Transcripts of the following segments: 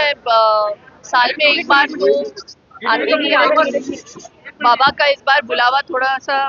मैं साल में एक बार तो आती ही आती बाबा का इस बार बुलावा थोड़ा सा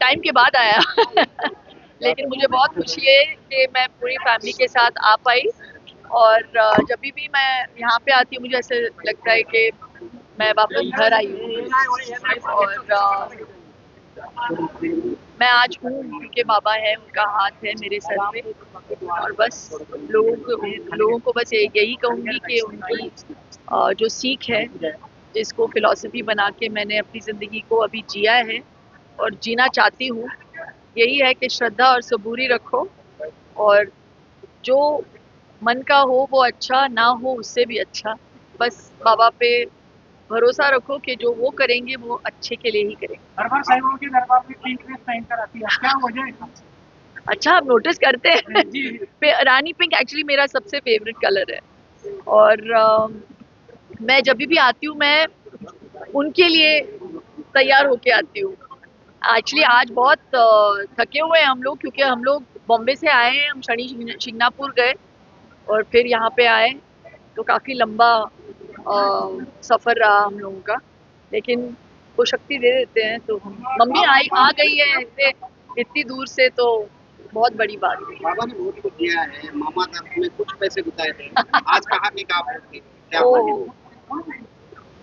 टाइम के बाद आया। लेकिन मुझे बहुत खुशी है कि मैं पूरी फैमिली के साथ आ पाई और जब भी मैं यहाँ पे आती हूँ, मुझे ऐसे लगता है कि मैं वापस घर आई हूँ। और मैं आज हूँ, उनके बाबा है, उनका हाथ है मेरे सर पे। और बस लोगों को लोगों को बस यही कहूँगी कि उनकी जो सीख है, जिसको फिलॉसफी बना के मैंने अपनी ज़िंदगी को अभी जिया है, और जीना चाहती हूँ, यही है कि श्रद्धा और सबूरी रखो, और जो मन का हो वो अच्छा ना हो उससे भी अच्छा। बस बाबा पे भरोसा रखो कि जो वो करेंगे वो अच्छे के लिए ही करेंगे। हर बार के दरबार में पिंक ड्रेस आती है। क्या वजह है अच्छा आप नोटिस करते हैं। रानी पिंक एक्चुअली मेरा सबसे फेवरेट कलर है। और अम, मैं जब भी आती हूँ मैं उनके लिए तैयार होके आती हूँ। एक्चुअली आज बहुत थके हुए हैं हम लोग क्योंकि हम लोग बॉम्बे से आए हैं। हम शनि शिंगनापुर गए और फिर यहाँ पे आए। तो काफ़ी लंबा सफ़र रहा हम लोगों का। लेकिन वो शक्ति दे देते हैं तो हम मम्मी आई आ गई है इतने इतनी दूर से तो बहुत बड़ी बात है। बाबा ने बहुत कुछ दिया है मामा में कुछ पैसे गुताए थे। आज कहा कि क्या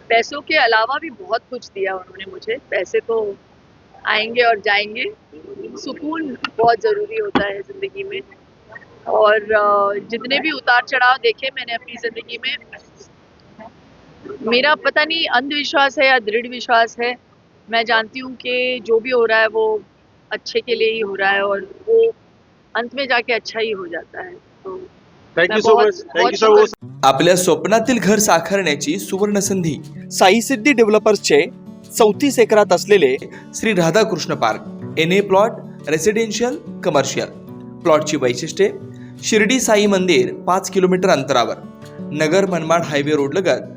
पैसों के अलावा भी बहुत कुछ दिया उन्होंने मुझे। पैसे तो आएँगे और जाएँगे। सुकून बहुत ज़रूरी होता है ज़िंदगी में। और जितने भी उतार चढ़ाव देखे मैंने अपनी ज़िंदगी में मेरा पता नहीं अंधविश्वास है या दृढ़ विश्वास है मैं जानती हूँ कि जो भी हो रहा है वो अच्छे के लिए ही हो रहा है और वो अंत में जाके अच्छा ही हो जाता है तो थैंक मैं यू सो बहुत- मच थैंक यू बहुत सो मच आपल्या स्वप्नातील घर साकारण्याची सुवर्ण संधी साई सिद्धी डेव्हलपर्सचे चौतीस एकरात असलेले Shri Radhakrishna park N A plot residential commercial प्लॉटची वैशिष्ट्ये शिर्डी साई मंदिर पाच किलोमीटर अंतरावर नगर मनमाड हायवे रोड लगत